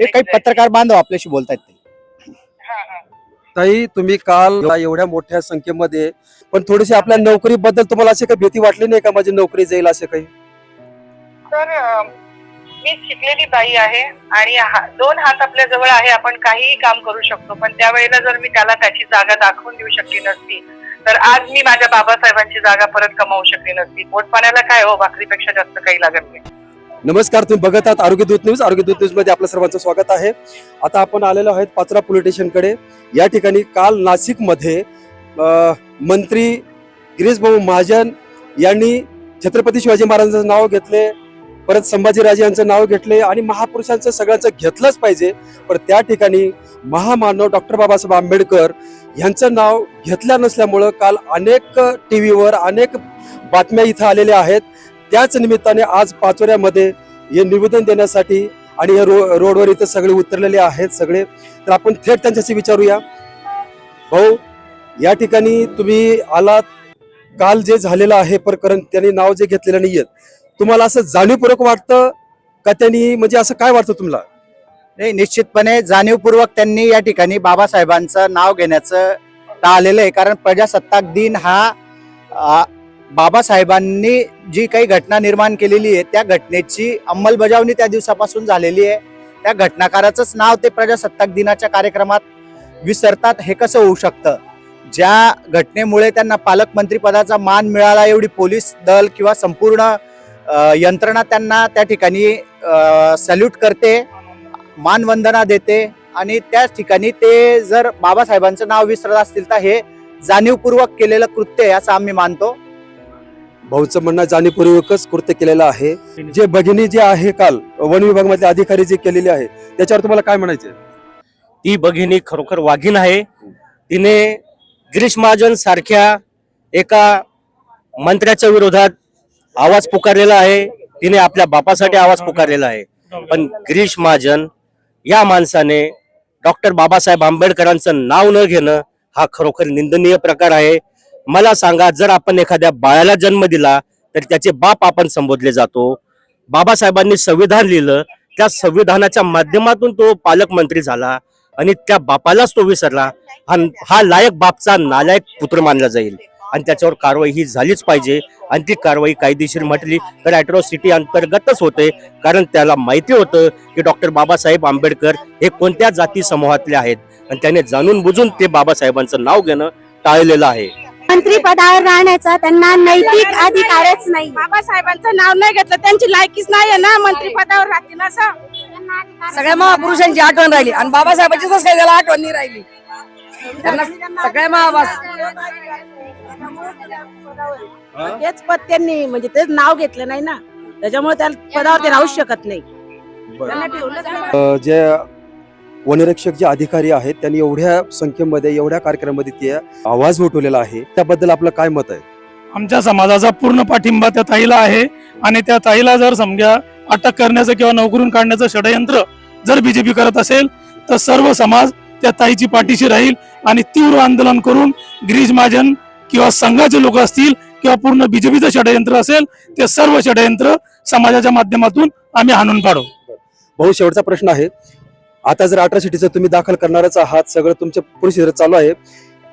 हे काही पत्रकार बांधव आपल्याशी बोलतायत ते. हा हा. ताई तुम्ही काल एवढ्या मोठ्या संख्येमध्ये पण थोडीशी आपल्या नोकरीबद्दल तुम्हाला अशी काही भीती वाटली नाही का? माझी नोकरी जाईल असे काही? तर मी शिकलेली बाई आहे आणि हा- दोन हात आपल्या जवळ आहे. आपण काहीही काम करू शकतो पण त्यावेळेला जर मी त्याला त्याची जागा दाखवून देऊ शकली नसती तर आज मी माझ्या बाबासाहेबांची जागा परत कमावू शकली नसती. पोट पाण्याला काय हो? भाकरीपेक्षा जास्त काही लागत नाही. नमस्कार तुम्ही बघत आहात आरोग्य दूत न्यूज. आरोग्य दूत न्यूजमध्ये आपलं सर्वांचं स्वागत आहे. आता आपण आलेलो आहेत पाचरा पोलीस स्टेशनकडे. या ठिकाणी काल नाशिकमध्ये मंत्री गिरीश भाऊ महाजन यांनी छत्रपती शिवाजी महाराजांचं नाव घेतले परत संभाजीराजे यांचं नाव घेतले आणि महापुरुषांचं सगळ्यांचं घेतलंच पाहिजे. पण त्या ठिकाणी महामानव डॉक्टर बाबासाहेब आंबेडकर यांचं नाव घेतलं नसल्यामुळं काल अनेक टी व्हीवर अनेक बातम्या इथं आलेल्या आहेत. त्याच निमित्ताने आज पाचोऱ्यामध्ये हे निवेदन देण्यासाठी आणि हे रो रोडवर इथं सगळे उतरलेले आहेत सगळे. तर आपण थेट त्यांच्याशी विचारूया. भाऊ या ठिकाणी तुम्ही आलात. काल जे झालेलं आहे प्रकरण त्यांनी नाव जे घेतलेलं नाहीये. तुम्हाला असं जाणीवपूर्वक वाटतं का त्यांनी म्हणजे असं काय वाटतं तुम्हाला? नाही निश्चितपणे जाणीवपूर्वक त्यांनी या ठिकाणी बाबासाहेबांचं नाव घेण्याचं टाळलेलं आहे. कारण प्रजासत्ताक दिन हा बाबासाहेबांनी जी काही घटना निर्माण केलेली आहे त्या घटनेची अंमलबजावणी त्या दिवसापासून झालेली आहे. त्या घटनाकाराचंच नाव ते प्रजासत्ताक दिनाच्या कार्यक्रमात विसरतात हे कसं होऊ शकतं? ज्या घटनेमुळे त्यांना पालकमंत्रीपदाचा मान मिळाला एवढी पोलीस दल किंवा संपूर्ण यंत्रणा त्यांना त्या ठिकाणी सल्यूट करते मानवंदना देते आणि त्याच ठिकाणी ते जर बाबासाहेबांचं नाव विसरत असतील तर हे जाणीवपूर्वक केलेलं कृत्य आहे असं आम्ही मानतो. भाऊचं म्हणणं जाणीवपूर्वकच कृत्य केलेलं आहे. जे भगिनी जे आहे काल वन विभागामधले अधिकारी जे केलेले आहे त्याच्यावर तुम्हाला काय म्हणायचे ती भगिनी खरोखर वाघीण आहे. तिने गिरीश महाजन सारख्या एका मंत्र्याच्या विरोधात आवाज पुकारलेला आहे. तिने आपल्या बापासाठी आवाज पुकारलेला आहे. पण गिरीश महाजन या माणसाने डॉक्टर बाबासाहेब आंबेडकरांचं नाव न घेणं हा खरोखर निंदनीय प्रकार आहे. मला सांगा जर आपण एखाद्या बाळाला जन्म दिला तर त्याचे बाप आपण संबोधले जातो. बाबासाहेबांनी संविधान लिहिलं त्या संविधानाच्या माध्यमातून तो पालकमंत्री झाला आणि त्या बापालाच तो विसरला. हा लायक बापचा नालायक पुत्र मानला जाईल. आणि त्याच्यावर कारवाई ही झालीच पाहिजे. आणि ती कारवाई कायदेशीर म्हटली तर अॅट्रॉसिटी अंतर्गतच होते. कारण त्याला माहिती होतं की डॉक्टर बाबासाहेब आंबेडकर हे कोणत्या जाती समूहातले आहेत. आणि त्याने जाणून बुजून ते बाबासाहेबांचं नाव घेणं टाळलेलं आहे. मंत्री पदावर राहण्याचा त्यांना नैतिक अधिकारच नाही बाबासाहेबांचं नाव नाही घेतलं त्यांची लायकीच नाही आहे ना मंत्री पदावर राहतील असं? सगळ्या महापुरुषांची आठवण राहिली आणि बाबासाहेबांची कसं काय त्याला आठवण नाही राहिली. त्यांना सगळ्या महाबास तेच पद त्यांनी म्हणजे तेच नाव घेतलं नाही ना. त्याच्यामुळे त्या पदावर ते राहू शकत नाही. जे वनरक्षक जे अधिकारी आहेत त्यांनी एवढ्या संख्येमध्ये एवढ्या कार्यक्रमामध्ये ते आवाज उठवलेला आहे. त्याबद्दल आपलं काय मत आहे? आमच्या समाजाचा पूर्ण पाठिंबा त्या ताईला आहे आणि त्या ताईला जर समजा अटक करण्याचं किंवा नोकरून काढण्याचं षडयंत्र जर बीजेपी करत असेल तर सर्व समाज त्या ताईची पाठीशी राहील आणि तीव्र आंदोलन करून गिरीश महाजन किंवा संघाचे लोक असतील किंवा पूर्ण बीजेपीचं षडयंत्र असेल ते सर्व षडयंत्र समाजाच्या माध्यमातून आम्ही हाणून काढू. भाऊ शेवटचा प्रश्न आहे. आता जर अठरा सिटीचं तुम्ही दाखल करणारच आहात सगळं तुमच्या प्रोसिजर चालू आहे.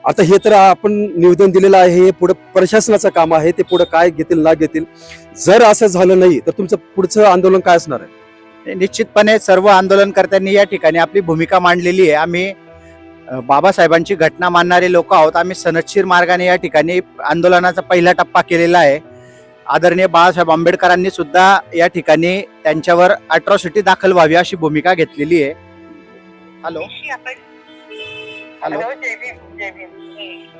आता हे तर आपण निवेदन दिलेलं आहे हे पुढे प्रशासनाचं काम आहे ते पुढे काय घेतील ना घेतील. जर असं झालं नाही तर तुमचं पुढचं आंदोलन काय असणार आहे? निश्चितपणे सर्व आंदोलनकर्त्यांनी या ठिकाणी आपली भूमिका मांडलेली आहे. आम्ही बाबासाहेबांची घटना मानणारे लोक आहोत. आम्ही सनदशीर मार्गाने या ठिकाणी आंदोलनाचा पहिला टप्पा केलेला आहे. आदरणीय बाळासाहेब आंबेडकरांनी सुद्धा या ठिकाणी त्यांच्यावर अट्रॉसिटी दाखल व्हावी अशी भूमिका घेतलेली आहे. हॅलो. हॅलो.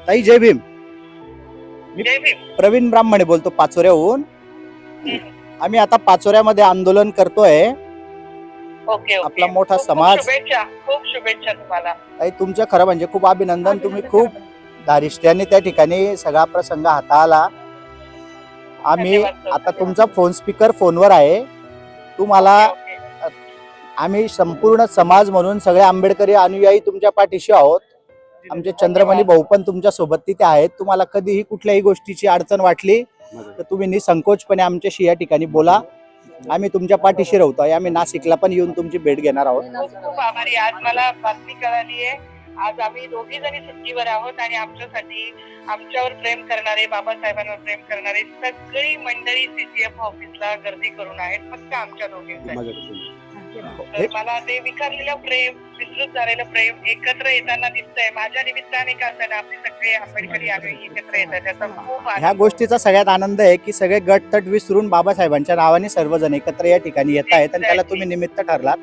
ताई जय भीम. मी प्रवीण ब्राह्मणे बोलतो पाचोऱ्याहून. आम्ही आता पाचोऱ्यामध्ये आंदोलन करतोय. ओके आपला मोठा समाज- शुभेच्छा खूप शुभेच्छा तुम्हाला. ताई तुमचं खरं म्हणजे खूप अभिनंदन. तुम्ही खूप धारिष्ट्याने त्या ठिकाणी सगळा प्रसंग हाताळला. आम्ही आता. तुमचा फोन स्पीकर फोनवर आहे. तुम्हाला. आम्ही संपूर्ण समाज म्हणून सगळे आंबेडकरी अनुयायी तुमच्या पाठीशी आहोत. आमचे चंद्रमणी भाऊ पण तुमच्यासोबत तिथे आहेत. तुम्हाला कधीही कुठल्याही गोष्टीची अडचण वाटली तर तुम्ही निसंकोचपणे आमच्याशी या ठिकाणी बोला. आम्ही तुमच्या पाठीशी राहतो. आहे आम्ही नाशिकला पण येऊन तुमची भेट घेणार आहोत. खूप आभारी आज मला बातमी कळाली आहे. आज आम्ही दोघी जणी सुट्टीवर आहोत आणि आमच्यासाठी आमच्यावर प्रेम करणारे बाबासाहेबांवर प्रेम करणारे सगळी मंडळी सीसीएफ ऑफिसला गर्दी करून आहेत. फक्त आमच्या दोघींसाठी. तर मला ते विखरलेलं प्रेम विसरून झालेलं प्रेम एकत्र येताना दिसतंय. माझ्या निमित्ताने का असताना आपले सगळे आंबेडकरी एकत्र येतात. त्याचा खूप ह्या आनंद गोष्टीचा सगळ्यात आनंद आहे की सगळे गट तट विसरून बाबासाहेबांच्या नावाने सर्वजण एकत्र या ठिकाणी येत आहेत आणि त्याला तुम्ही निमित्त ठरलात.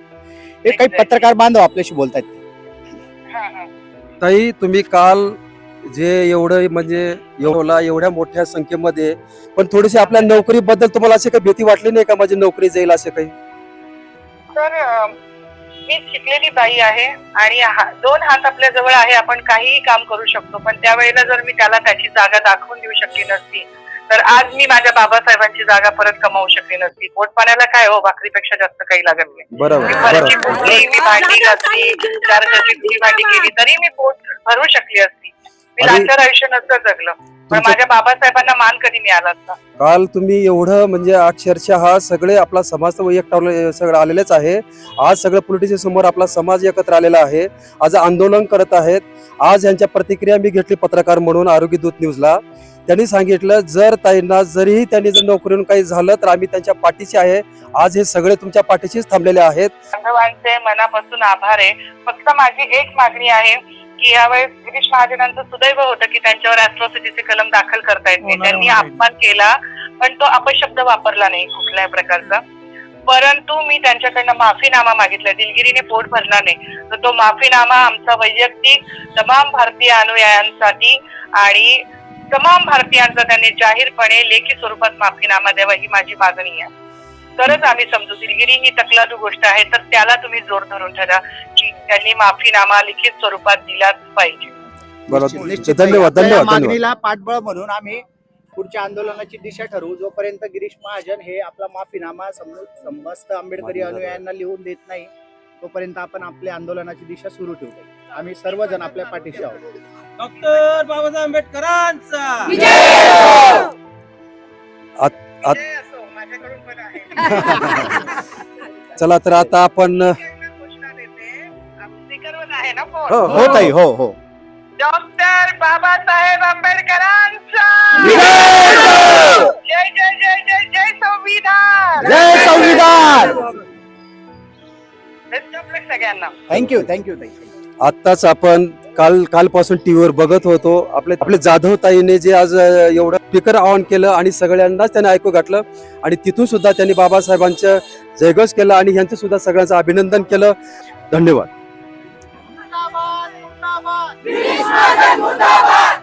हे काही. पत्रकार बांधव आपल्याशी बोलतायत. हा हा. ताई तुम्ही काल जे एवढं म्हणजे एवढा एवढ्या मोठ्या संख्येमध्ये पण थोडीशी आपल्या नोकरीबद्दल तुम्हाला अशी काही भीती वाटली नाही का? माझी नोकरी जाईल असे काही? तर मी शिकलेली बाई आहे आणि हा- दोन हात आपल्या जवळ आहे आपण काहीही काम करू शकतो. पण त्यावेळेला जर मी त्याला त्याची जागा दाखवून देऊ शकली नसती तर आज मी माझ्या बाबासाहेबांची जागा परत कमावू शकली नसती. पोट पाण्याला काय हो? भाकरीपेक्षा जास्त काही लागत नाही. बरोबर मी फरची बरोबर. फुटली मी भांडी घातली चार भांडी केली तरी मी पोट भरू शकली असती. मी लाचार आयुष्य नसतं जगलं. पण माझ्या बाबासाहेबांना मान कधी मिळाला असता? काल तुम्ही एवढं म्हणजे अक्षरशः हा सगळे आपला समाज तर सगळं आलेलेच आहे. आज सगळं पोलिटिशियन समोर आपला समाज एकत्र आलेला आहे. आज आंदोलन करत आहेत. आज यांच्या प्रतिक्रिया मी घेतली पत्रकार म्हणून आरोग्य दूत न्यूजला. त्यांनी सांगितलं जर ताईंना जरीही त्यांनी जर नोकरीवरून काही झालं तर आम्ही त्यांच्या पाठीशी आहे. आज हे सगळे तुमच्या पाठीशीच थांबलेले आहेत. मनापासून आभार आहे. फक्त माझी एक मागणी आहे की यावेळेस गिरीश महाजनांचं सुदैव होतं की त्यांच्यावर अॅट्रॉसिटीचे कलम दाखल करता येत नाही. त्यांनी अपमान केला पण तो अपशब्द वापरला नाही कुठल्याही प्रकारचा. परंतु मी त्यांच्याकडनं माफीनामा मागितला. दिलगिरीने पोट भरला नाही. तर तो माफीनामा आमचा वैयक्तिक तमाम भारतीय अनुयायांसाठी आणि तमाम भारतीयांचा त्यांनी जाहीरपणे लेखी स्वरूपात माफीनामा द्यावा ही माझी मागणी आहे. तरच आम्ही समजू. दिलगिरी ही तकलादू गोष्ट आहे तर त्याला तुम्ही जोर धरून ठरा की त्यांनी माफीनामा लिखित स्वरूपात दिलाच पाहिजे. बरोबर धन्यवाद धन्यवाद मागणीला पाठबळ म्हणून आम्ही पुढच्या आंदोलनाची दिशा ठरवू. जोपर्यंत गिरीश महाजन हे आपला माफीनामा सम- समस्त आंबेडकरी अनुयायांना लिहून देत नाही तोपर्यंत आपण आपल्या आंदोलनाची दिशा सुरू ठेवू आम्ही सर्वजण आपल्या पाठीशी आहोत. डॉक्टर बाबासाहेब आंबेडकरांचा. चला तर आता आपण हो, हो ताई हो हो. डॉक्टर बाबासाहेब आंबेडकरांचा! जय जय जय जय जय जय संविधान! जय संविधान! सगळ्यांना. थँक्यू थँक्यू ताई आत्ताच आपण काल कालपासून टीव्हीवर बघत होतो. आपले आपले जाधव ताईने जे आज एवढं स्पीकर ऑन केलं आणि सगळ्यांनाच त्यांनी ऐकू घातलं. आणि तिथून सुद्धा त्यांनी बाबासाहेबांचं जयघोष केलं आणि यांचं सुद्धा सगळ्यांचं अभिनंदन केलं. धन्यवाद. मुर्दाबाद मुर्दाबाद.